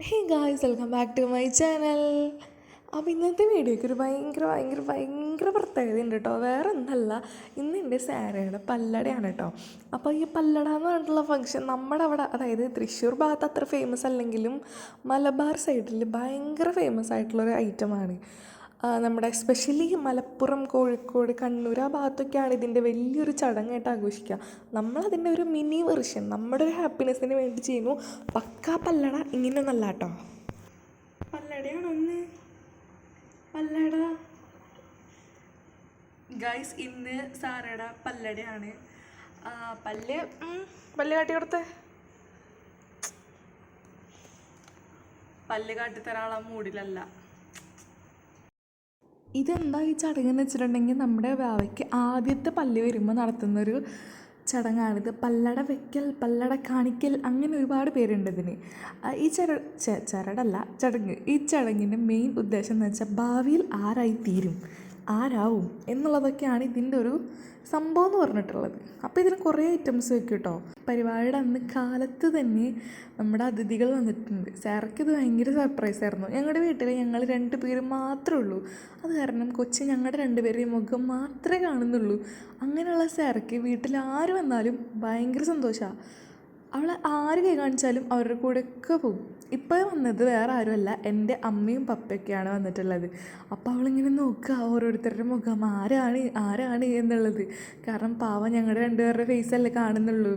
Hey guys welcome back to my channel അപ്പോൾ ഇന്നത്തെ വീഡിയോയ്ക്ക് ഒരു ഭയങ്കര ഭയങ്കര ഭയങ്കര പ്രത്യേകത ഉണ്ട് കേട്ടോ വേറെ ഒന്നല്ല ഇന്ന് എന്റെ സാരയുടെ പല്ലടയാണ് കേട്ടോ അപ്പോൾ ഈ പല്ലട എന്ന് പറഞ്ഞിട്ടുള്ള ഫംഗ്ഷൻ നമ്മുടെ അവിടെ അതായത് തൃശ്ശൂർ ഭാഗത്ത് അത്ര ഫേമസ് അല്ലെങ്കിലും മലബാർ സൈഡിൽ ഭയങ്കര ഫേമസ് ആയിട്ടുള്ളൊരു ഐറ്റമാണ് നമ്മുടെ എസ്പെഷ്യലി മലപ്പുറം കോഴിക്കോട് കണ്ണൂർ ആ ഭാഗത്തൊക്കെയാണ് ഇതിന്റെ വലിയൊരു ചടങ്ങായിട്ട് ആഘോഷിക്കുക. നമ്മളതിന്റെ ഒരു മിനി വെർഷൻ നമ്മുടെ ഒരു ഹാപ്പിനെസ്സിന് വേണ്ടി ചെയ്യുന്നു. പക്കാ പല്ലട ഇങ്ങനെ നല്ല കേട്ടോ. പല്ലടയാണ് ഒന്ന് പല്ലട. ഗൈസ് ഇന്ന് സാറയുടെ പല്ലടയാണ്. പല്ല് പല്ല് കാട്ടി കൊടുത്തേ. പല്ല് കാട്ടിത്തരാനുള്ള മൂഡിലല്ല. ഇതെന്താ ഈ ചടങ്ങെന്ന് വെച്ചിട്ടുണ്ടെങ്കിൽ നമ്മുടെ വാവയ്ക്ക് ആദ്യത്തെ പല്ല് വരുമ്പോൾ നടത്തുന്നൊരു ചടങ്ങാണിത്. പല്ലട വെക്കൽ പല്ലട കാണിക്കൽ അങ്ങനെ ഒരുപാട് പേരുണ്ട് ഇതിന്. ഈ ചര ചരടല്ല ചടങ്ങ്. ഈ ചടങ്ങിന്റെ മെയിൻ ഉദ്ദേശം എന്ന് വെച്ചാൽ ഭാവിയിൽ ആരായി തീരും ആരാവും എന്നുള്ളതൊക്കെയാണ് ഇതിന്റെ ഒരു സംഭവം എന്ന് പറഞ്ഞിട്ടുള്ളത്. അപ്പോൾ ഇതിന് കുറേ ഐറ്റംസ് വെക്കും കേട്ടോ പരിപാടിയുടെ അന്ന് കാലത്ത് തന്നെ നമ്മുടെ അതിഥികൾ വന്നിട്ടുണ്ട്. സാർക്ക് ഇത് ഭയങ്കര സർപ്രൈസ് ആയിരുന്നു. ഞങ്ങളുടെ വീട്ടിൽ ഞങ്ങൾ രണ്ട് പേര് മാത്രമേ ഉള്ളൂ. അത് കാരണം കൊച്ചി ഞങ്ങളുടെ രണ്ടുപേരുടെയും മുഖം മാത്രമേ കാണുന്നുള്ളൂ. അങ്ങനെയുള്ള സാർക്ക് വീട്ടിൽ ആര് വന്നാലും ഭയങ്കര സന്തോഷമാണ്. അവൾ ആര് കൈ കാണിച്ചാലും അവരുടെ കൂടെയൊക്കെ പോകും. ഇപ്പോൾ വന്നത് വേറെ ആരുമല്ല എന്റെ അമ്മയും പപ്പയൊക്കെയാണ് വന്നിട്ടുള്ളത്. അപ്പോൾ അവളിങ്ങനെ നോക്കുക ഓരോരുത്തരുടെ മുഖം ആരാണ് ആരാണ് എന്നുള്ളത്. കാരണം പാവം ഞങ്ങളുടെ രണ്ടുപേരുടെ ഫേസ് അല്ലേ കാണുന്നുള്ളൂ.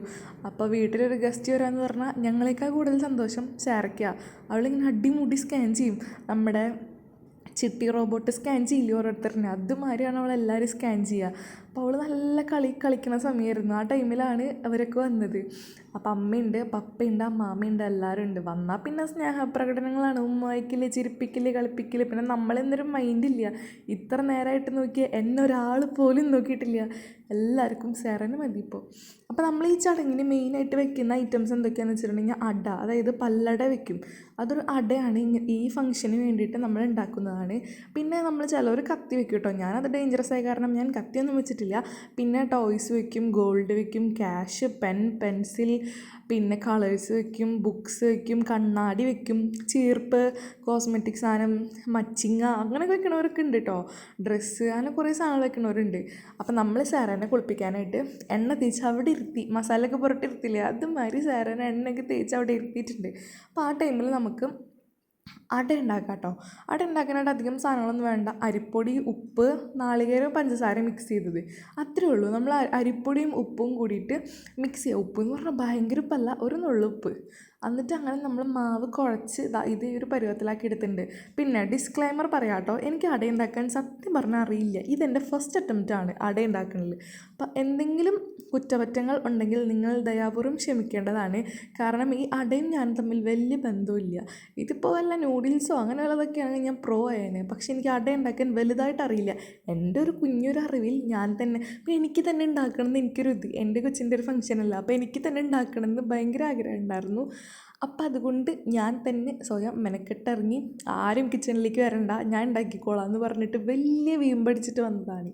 അപ്പോൾ വീട്ടിലൊരു ഗസ്റ്റ് വരാമെന്ന് പറഞ്ഞാൽ ഞങ്ങളേക്കാൾ കൂടുതൽ സന്തോഷം ചേർക്കുക അവളിങ്ങനെ അടിമുടി സ്കാൻ ചെയ്യും. നമ്മുടെ ചിട്ടി റോബോട്ട് സ്കാൻ ചെയ്യില്ലേ ഓരോരുത്തരിനെ? അതുമാതിരിയാണ് അവളെല്ലാവരും സ്കാൻ ചെയ്യുക. അപ്പോൾ അവൾ നല്ല കളി കളിക്കുന്ന സമയമായിരുന്നു ആ ടൈമിലാണ് അവരൊക്കെ വന്നത്. അപ്പം അമ്മയുണ്ട് പപ്പയുണ്ട് അമ്മാമ്മയുണ്ട് എല്ലാവരും ഉണ്ട്. വന്നാൽ പിന്നെ സ്നേഹപ്രകടനങ്ങളാണ്. ഉമ്മായിക്കൽ ചിരിപ്പിക്കൽ കളിപ്പിക്കൽ പിന്നെ നമ്മളെന്തൊരു മൈൻഡില്ല ഇത്ര നേരമായിട്ട് നോക്കിയാൽ എന്നെ ഒരാൾ പോലും നോക്കിയിട്ടില്ല. എല്ലാവർക്കും സെറന് മതി ഇപ്പോൾ അപ്പോൾ നമ്മൾ ഈ ചടങ്ങിന് മെയിനായിട്ട് വെക്കുന്ന ഐറ്റംസ് എന്തൊക്കെയാണെന്ന് വെച്ചിട്ടുണ്ടെങ്കിൽ അട അതായത് പല്ലട വെക്കും. അതൊരു അടയാണ് ഈ ഫംഗ്ഷന് വേണ്ടിയിട്ട് നമ്മൾ ഉണ്ടാക്കുന്നതാണ്. പിന്നെ നമ്മൾ ചിലവർ കത്തി വെക്കും കേട്ടോ. ഞാനത് ഡേഞ്ചറസ് ആയ കാരണം ഞാൻ കത്തിയൊന്നും വെച്ചിട്ടില്ല. പിന്നെ ടോയ്സ് വയ്ക്കും ഗോൾഡ് വയ്ക്കും ക്യാഷ് പെൻ പെൻസിൽ പിന്നെ കളേഴ്സ് വയ്ക്കും ബുക്സ് വയ്ക്കും കണ്ണാടി വയ്ക്കും ചീർപ്പ് കോസ്മെറ്റിക് സാധനം മച്ചിങ്ങ അങ്ങനെയൊക്കെ വെക്കണവരൊക്കെ ഉണ്ട് കേട്ടോ ഡ്രസ്സ് അങ്ങനെ കുറേ സാധനങ്ങൾ വെക്കണവരുണ്ട്. അപ്പം നമ്മൾ സാരനെ കുളിപ്പിക്കാനായിട്ട് എണ്ണ തേച്ച് അവിടെ ഇരുത്തി മസാലയൊക്കെ പുറത്തിരുത്തില്ലേ അതുമാതിരി സാരനെ എണ്ണയൊക്കെ തേച്ച് അവിടെ ഇരുത്തിയിട്ടുണ്ട്. അപ്പോൾ ആ ടൈമിൽ നമുക്ക് അട ഉണ്ടാക്കാം കേട്ടോ അട ഉണ്ടാക്കാനായിട്ട് അധികം സാധനങ്ങളൊന്നും വേണ്ട. അരിപ്പൊടി ഉപ്പ് നാളികേരം പഞ്ചസാര മിക്സ് ചെയ്തത്. അത്രേ ഉള്ളൂ. നമ്മൾ അരിപ്പൊടിയും ഉപ്പും കൂടിയിട്ട് മിക്സ് ചെയ്യുക ഉപ്പ് എന്ന് പറഞ്ഞാൽ ഭയങ്കര ഉപ്പല്ല. ഒരു നുള്ളുപ്പ് എന്നിട്ട് അങ്ങനെ നമ്മൾ മാവ് കുഴച്ച് ഇത് ഈ ഒരു പരുവത്തിലാക്കി എടുത്തിട്ടുണ്ട്. പിന്നെ ഡിസ്ക്ലൈമർ പറയാം കേട്ടോ എനിക്ക് അട ഉണ്ടാക്കാൻ സത്യം പറഞ്ഞാൽ അറിയില്ല. ഇതെന്റെ ഫസ്റ്റ് അറ്റംപ്റ്റ് ആണ് അട ഉണ്ടാക്കുന്നത് അപ്പം എന്തെങ്കിലും കുറ്റപറ്റങ്ങൾ ഉണ്ടെങ്കിൽ നിങ്ങൾ ദയാപൂർവം ക്ഷമിക്കേണ്ടതാണ്. കാരണം ഈ അടയും ഞാൻ തമ്മിൽ വലിയ ബന്ധമില്ല ഇതിപ്പോൾ വല്ല നൂഡിൽസോ അങ്ങനെ അങ്ങനെയുള്ളതൊക്കെയാണെങ്കിൽ ഞാൻ പ്രോ ആയേനെ. പക്ഷേ എനിക്ക് അട ഉണ്ടാക്കാൻ വലുതായിട്ട് അറിയില്ല. എന്റെ ഒരു കുഞ്ഞൊരു അറിവിൽ ഞാൻ തന്നെ പിന്നെ എനിക്ക് തന്നെ ഉണ്ടാക്കണമെന്ന് എനിക്കൊരു ഇത് എന്റെ കൊച്ചിന്റെ ഒരു ഫംഗ്ഷനല്ല അപ്പോൾ എനിക്ക് തന്നെ ഉണ്ടാക്കണമെന്ന് ഭയങ്കര ആഗ്രഹം ഉണ്ടായിരുന്നു. അപ്പം അതുകൊണ്ട് ഞാൻ തന്നെ സ്വയം മെനക്കെട്ടിറങ്ങി ആരും കിച്ചണിലേക്ക് വരണ്ട ഞാൻ ഉണ്ടാക്കിക്കോളാം എന്ന് പറഞ്ഞിട്ട് വലിയ വീമ്പടിച്ചിട്ട് വന്നതാണ്.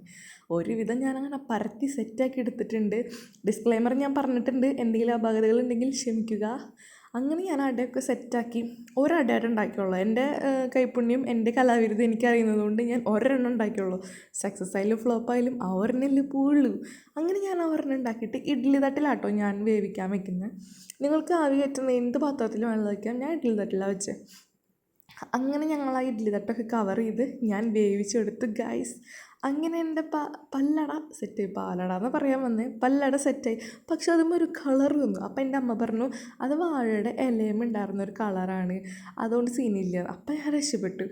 ഒരുവിധം ഞാനങ്ങനെ പരത്തി സെറ്റാക്കി എടുത്തിട്ടുണ്ട്. ഡിസ്ക്ലൈമർ ഞാൻ പറഞ്ഞിട്ടുണ്ട്. എന്തെങ്കിലും അപാകതകൾ ഉണ്ടെങ്കിൽ ക്ഷമിക്കുക. അങ്ങനെ ഞാൻ അടയൊക്കെ സെറ്റാക്കി ഒരടയായിട്ട് ഉണ്ടാക്കിയുള്ളൂ. എന്റെ കൈപ്പുണ്യം എന്റെ കലാവിരുദ്ധം എനിക്കറിയുന്നതുകൊണ്ട് ഞാൻ ഒരെണ്ണം ഉണ്ടാക്കിയുള്ളൂ. സക്സസ് ആയാലും ഫ്ലോപ്പ് ആയാലും ആ ഒരെണ്ണല്ലേ പോവുള്ളൂ. അങ്ങനെ ഞാൻ ആ ഒരെണ്ണം ഉണ്ടാക്കിയിട്ട് ഇഡ്ഡലി തട്ടിലാട്ടോ ഞാൻ വേവിക്കാൻ വെക്കുന്നത് നിങ്ങൾക്ക് ആവി കയറ്റുന്ന എന്ത് പാത്രത്തിൽ വേണമെന്ന് വയ്ക്കാം ഞാൻ ഇഡ്ഡലി തട്ടിലാണ് വെച്ചത് അങ്ങനെ ഞങ്ങൾ ആ ഇഡ്ഡലി തട്ടൊക്കെ കവർ ചെയ്ത് ഞാൻ വേവിച്ചെടുത്ത് ഗൈസ് അങ്ങനെ എന്റെ പ പല്ലട സെറ്റായി പാലട എന്ന് പറയാൻ വന്നേ. പല്ലട സെറ്റായി പക്ഷെ അതുമ്പോൾ ഒരു കളർ വന്നു അപ്പോൾ എന്റെ അമ്മ പറഞ്ഞു അത് വാഴയുടെ ഇലയും ഉണ്ടായിരുന്ന ഒരു കളറാണ് അതുകൊണ്ട് സീനില്ല അപ്പം ഞാൻ രക്ഷപ്പെട്ടു.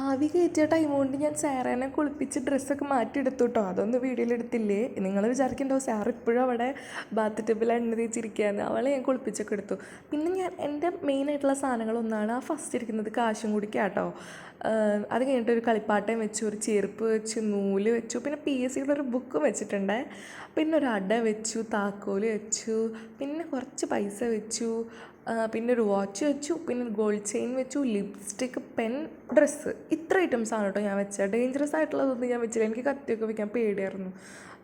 ആവി കയറ്റിയ ടൈം കൊണ്ട് ഞാൻ സാറേനെ കുളിപ്പിച്ച് ഡ്രസ്സൊക്കെ മാറ്റിയെടുത്തു കേട്ടോ അതൊന്നും വീഡിയോയിലെടുത്തില്ലേ നിങ്ങൾ വിചാരിക്കണ്ടാവും സാർ ഇപ്പോഴും അവിടെ ബാത്ത് ടബിൽ എണ്ണ തേച്ചിരിക്കുകയാണ്. അവളെ ഞാൻ കുളിപ്പിച്ചൊക്കെ എടുത്തു. പിന്നെ ഞാൻ എന്റെ മെയിനായിട്ടുള്ള സാധനങ്ങളൊന്നാണ് ആ ഫസ്റ്റ് ഇരിക്കുന്നത് കാശും കുടിക്കാട്ടോ അത് കഴിഞ്ഞിട്ട് ഒരു കളിപ്പാട്ടം വെച്ചു ഒരു ചെരുപ്പ് വെച്ചു നൂൽ വെച്ചു. പിന്നെ പി എസ് സിയുടെ ഒരു ബുക്ക് വെച്ചിട്ടുണ്ട്. പിന്നെ ഒരു അട വെച്ചു താക്കോൽ വെച്ചു പിന്നെ കുറച്ച് പൈസ വെച്ചു. പിന്നെ ഒരു വാച്ച് വെച്ചു പിന്നെ ഒരു ഗോൾഡ് ചെയിൻ വെച്ചു ലിപ്സ്റ്റിക്ക് പെൻ ഡ്രസ്സ് ഇത്ര ഐറ്റംസ് ആണ് കേട്ടോ ഞാൻ വെച്ചത് ഡേഞ്ചറസ് ആയിട്ടുള്ളതൊന്നും ഞാൻ വെച്ചില്ല. എനിക്ക് കത്തിയൊക്കെ വെക്കാൻ പേടിയായിരുന്നു.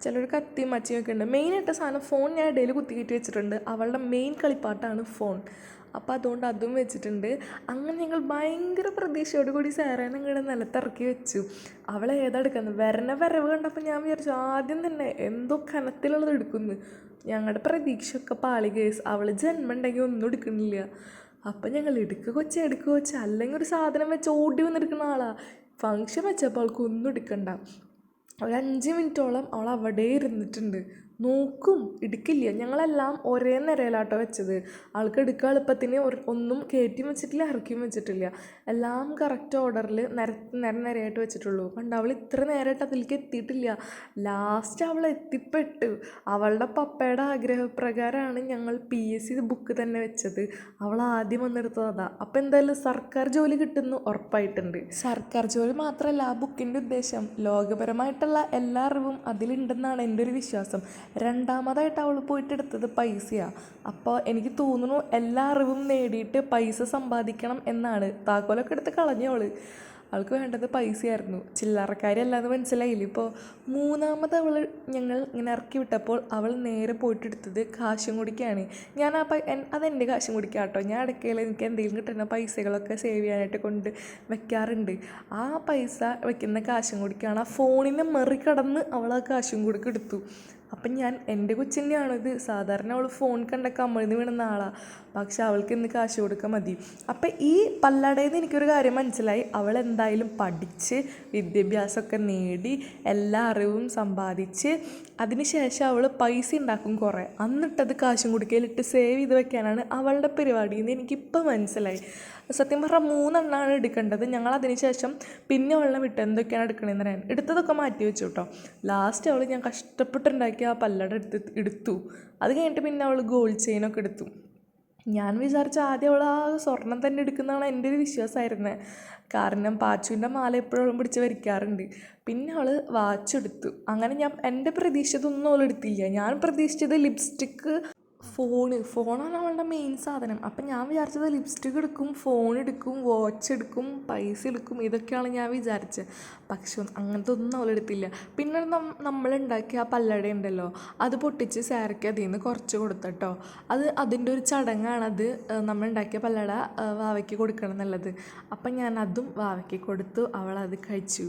ചിലർ കത്തിയും മച്ചിയൊക്കെ ഉണ്ട്. മെയിനായിട്ട് സാധനം ഫോൺ ഞാൻ ഇടയിൽ കുത്തി കയറ്റി വെച്ചിട്ടുണ്ട്. അവളുടെ മെയിൻ കളിപ്പാട്ടാണ് ഫോൺ അപ്പോൾ അതുകൊണ്ട് അതും വെച്ചിട്ടുണ്ട്. അങ്ങനെ ഞങ്ങൾ ഭയങ്കര പ്രതീക്ഷയോട് കൂടി സാറേനെ ഇങ്ങനെ നിലത്തിറക്കി വെച്ചു. അവളെ ഏതാ എടുക്കുന്നത്? വരണ വരവ് കണ്ടപ്പോൾ ഞാൻ വിചാരിച്ചു ആദ്യം തന്നെ എന്തോ കനത്തിലുള്ളത് എടുക്കുന്നു. ഞങ്ങളുടെ പ്രതീക്ഷയൊക്കെ പാളി കേസ് അവൾ ജന്മം ഉണ്ടെങ്കിൽ ഒന്നും എടുക്കുന്നില്ല. അപ്പം ഞങ്ങൾ എടുക്കുക കൊച്ച എടുക്കുക കൊച്ച. അല്ലെങ്കിൽ ഒരു സാധനം വെച്ച് ഓടി വന്നെടുക്കുന്ന ആളാണ് ഫങ്ഷൻ വെച്ചപ്പോൾ അവൾക്ക് ഒന്നും എടുക്കണ്ട. ഒരു അഞ്ച് മിനിറ്റോളം അവൾ അവിടെ ഇരുന്നിട്ടുണ്ട്. നോക്കും. എടുക്കില്ല. ഞങ്ങളെല്ലാം ഒരേ നിരയിലാട്ടോ വെച്ചത്. ആൾക്ക് എടുക്കുക എളുപ്പത്തിന് ഒന്നും കയറ്റിയും വെച്ചിട്ടില്ല ഇറക്കിയും വെച്ചിട്ടില്ല. എല്ലാം കറക്റ്റ് ഓർഡറിൽ നിര നിര നിരയായിട്ട് വെച്ചിട്ടുള്ളൂ. കണ്ട് അവൾ ഇത്ര നേരമായിട്ട് അതിലേക്ക് എത്തിയിട്ടില്ല. ലാസ്റ്റ് അവൾ എത്തിപ്പെട്ട്. അവളുടെ പപ്പയുടെ ആഗ്രഹപ്രകാരമാണ് ഞങ്ങൾ പി എസ് സി ബുക്ക് തന്നെ വെച്ചത്. അവൾ ആദ്യം വന്നെടുത്തത് അതാ. അപ്പം എന്തായാലും സർക്കാർ ജോലി കിട്ടുന്നു ഉറപ്പായിട്ടുണ്ട്. സർക്കാർ ജോലി മാത്രമല്ല ആ ബുക്കിന്റെ ഉദ്ദേശം. ലോകപരമായിട്ടുള്ള എല്ലാ അറിവും അതിലുണ്ടെന്നാണ് എന്റെ ഒരു വിശ്വാസം. രണ്ടാമതായിട്ട് അവൾ പോയിട്ട് എടുത്തത് പൈസയാണ് അപ്പോൾ എനിക്ക് തോന്നുന്നു എല്ലാ അറിവും നേടിയിട്ട് പൈസ സമ്പാദിക്കണം എന്നാണ്. താക്കോലൊക്കെ എടുത്ത് കളഞ്ഞവൾ അവൾക്ക് വേണ്ടത് പൈസയായിരുന്നു. ചില്ലറക്കാരല്ലാന്ന് മനസ്സിലായില്ല? ഇപ്പോൾ മൂന്നാമത് അവൾ ഞങ്ങൾ ഇങ്ങനെ ഇറക്കി വിട്ടപ്പോൾ അവൾ നേരെ പോയിട്ട് എടുത്തത് കാശും കുടിക്കാണ് ഞാൻ ആ പൈ അതെന്റെ കാശും കുടിക്കാം കേട്ടോ ഞാൻ ഇടയ്ക്കയിൽ എനിക്ക് എന്തെങ്കിലും കിട്ടുന്ന പൈസകളൊക്കെ സേവ് ചെയ്യാനായിട്ട് കൊണ്ട് വെക്കാറുണ്ട്. ആ പൈസ വെക്കുന്ന കാശും കുടിക്കാണ് ആ ഫോണിനെ മറികടന്ന് അവൾ ആ കാശും കൂടി എടുത്തു. അപ്പം ഞാൻ എന്റെ ഇത് സാധാരണ അവൾ ഫോൺ കണ്ട കമിഴ്ന്ന് വീണുന്ന ആളാണ് പക്ഷെ അവൾക്ക് ഇന്ന് കാശ് കൊടുക്കാൻ മതി. അപ്പം ഈ പല്ലടയിൽ നിന്ന് എനിക്കൊരു കാര്യം മനസ്സിലായി. അവൾ എന്തായാലും പഠിച്ച് വിദ്യാഭ്യാസമൊക്കെ നേടി എല്ലാ അറിവും സമ്പാദിച്ച് അതിനുശേഷം അവൾ പൈസ ഉണ്ടാക്കും കുറേ. എന്നിട്ടത് കാശും കുടിക്കലിട്ട് സേവ് ചെയ്ത് വെക്കാനാണ് അവളുടെ പരിപാടി എന്ന് എനിക്കിപ്പോൾ മനസ്സിലായി. സത്യം പറഞ്ഞാൽ മൂന്നെണ്ണമാണ് എടുക്കേണ്ടത്. ഞങ്ങൾ അതിന് ശേഷം പിന്നെ വെള്ളം വിട്ട് എന്തൊക്കെയാണ് എടുക്കണമെന്ന് പറയാൻ എടുത്തതൊക്കെ മാറ്റി വെച്ചു കേട്ടോ ലാസ്റ്റ് അവൾ ഞാൻ കഷ്ടപ്പെട്ടുണ്ടാക്കിയ ആ പല്ലട എടുത്ത് എടുത്തു. അത് കഴിഞ്ഞിട്ട് പിന്നെ അവൾ ഗോൾഡ് ചെയിനൊക്കെ എടുത്തു. ഞാൻ വിചാരിച്ച ആദ്യം അവൾ ആ സ്വർണം തന്നെ എടുക്കുന്നതാണ് എന്റെ ഒരു വിശ്വാസമായിരുന്നത് കാരണം പാച്ചുവിന്റെ മാല എപ്പോഴും പിടിച്ച് വരയ്ക്കാറുണ്ട്. പിന്നെ അവൾ വാച്ച് എടുത്തു. അങ്ങനെ ഞാൻ എന്റെ പ്രതീക്ഷിച്ചതൊന്നും അവൾ എടുത്തില്ല. ഞാൻ പ്രതീക്ഷിച്ചത് ലിപ്സ്റ്റിക്ക് ഫോണ് ഫോണാണ് അവളുടെ മെയിൻ സാധനം. അപ്പം ഞാൻ വിചാരിച്ചത് ലിപ്സ്റ്റിക് എടുക്കും ഫോൺ എടുക്കും വാച്ച് എടുക്കും പൈസ എടുക്കും ഇതൊക്കെയാണ് ഞാൻ വിചാരിച്ചത് പക്ഷെ അങ്ങനത്തെ ഒന്നും അവളെടുത്തില്ല പിന്നെ നമ്മളുണ്ടാക്കിയ ആ പല്ലട ഉണ്ടല്ലോ അത് പൊട്ടിച്ച് സാരയ്ക്ക് അതിൽ നിന്ന് കുറച്ച് കൊടുത്തട്ടോ അത് അതിന്റെ ഒരു ചടങ്ങാണ് അത് നമ്മളുണ്ടാക്കിയ പല്ലട വാവയ്ക്ക് കൊടുക്കണം എന്നുള്ളത്. അപ്പം ഞാൻ അതും വാവയ്ക്ക് കൊടുത്തു അവളത് കഴിച്ചു.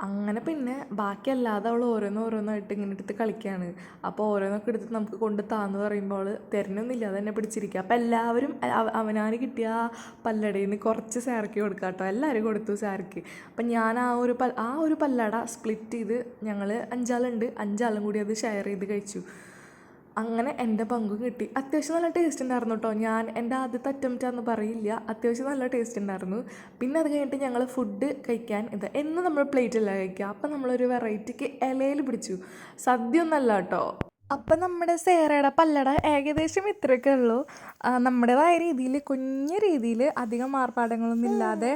അങ്ങനെ പിന്നെ ബാക്കിയല്ലാതെ അവൾ ഓരോന്ന് ഓരോന്നായിട്ട് ഇങ്ങനെ എടുത്ത് കളിക്കുകയാണ് അപ്പോൾ ഓരോന്നൊക്കെ എടുത്ത് നമുക്ക് കൊണ്ട് താന്ന് പറയുമ്പോൾ അവൾ തരുന്നൊന്നുമില്ല അത് തന്നെ പിടിച്ചിരിക്കുക. അപ്പോൾ എല്ലാവരും അവ- അവനാന് കിട്ടിയ ആ പല്ലടയിൽ നിന്ന് കുറച്ച് സാരക്ക് കൊടുക്കുക കേട്ടോ. എല്ലാവരും കൊടുത്തു സാരക്ക്. അപ്പം ഞാൻ ആ ഒരു പ ആ ഒരു പല്ലട സ്പ്ലിറ്റ് ചെയ്ത് ഞങ്ങൾ അഞ്ചാളുണ്ട്. അഞ്ചാളും കൂടി അത് ഷെയർ ചെയ്ത് കഴിച്ചു. അങ്ങനെ എന്റെ പങ്കും കിട്ടി. അത്യാവശ്യം നല്ല ടേസ്റ്റ് ഉണ്ടായിരുന്നു കേട്ടോ ഞാൻ എന്റെ ആദ്യത്തെ അറ്റംപ്റ്റ് ആണെന്ന് പറയില്ല. അത്യാവശ്യം നല്ല ടേസ്റ്റ് ഉണ്ടായിരുന്നു. പിന്നെ അത് കഴിഞ്ഞിട്ട് ഞങ്ങൾ ഫുഡ് കഴിക്കാൻ ഇത് എന്ന് നമ്മൾ പ്ലേറ്റില്ല കഴിക്കുക. അപ്പം നമ്മളൊരു വെറൈറ്റിക്ക് ഇലയിൽ പിടിച്ചു. സദ്യ ഒന്നല്ല കേട്ടോ അപ്പം നമ്മുടെ സേറയുടെ പല്ലട ഏകദേശം ഇത്രയൊക്കെ ഉള്ളൂ. നമ്മുടേതായ രീതിയിൽ കുഞ്ഞു രീതിയിൽ അധികം മാർപ്പാടങ്ങളൊന്നും ഇല്ലാതെ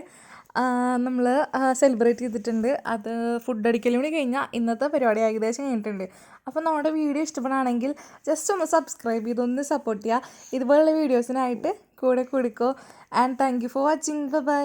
നമ്മൾ സെലിബ്രേറ്റ് ചെയ്തിട്ടുണ്ട്. അത് ഫുഡ് അടിക്കലും കൂടി കഴിഞ്ഞാൽ ഇന്നത്തെ പരിപാടി ഏകദേശം കഴിഞ്ഞിട്ടുണ്ട്. അപ്പോൾ നമ്മുടെ വീഡിയോ ഇഷ്ടപ്പെടുകയാണെങ്കിൽ ജസ്റ്റ് ഒന്ന് സബ്സ്ക്രൈബ് ചെയ്ത് ഒന്ന് സപ്പോർട്ട് ചെയ്യുക. ഇതുപോലുള്ള വീഡിയോസിനായിട്ട് കൂടെ കൂടിക്കോ. And thank you for watching bye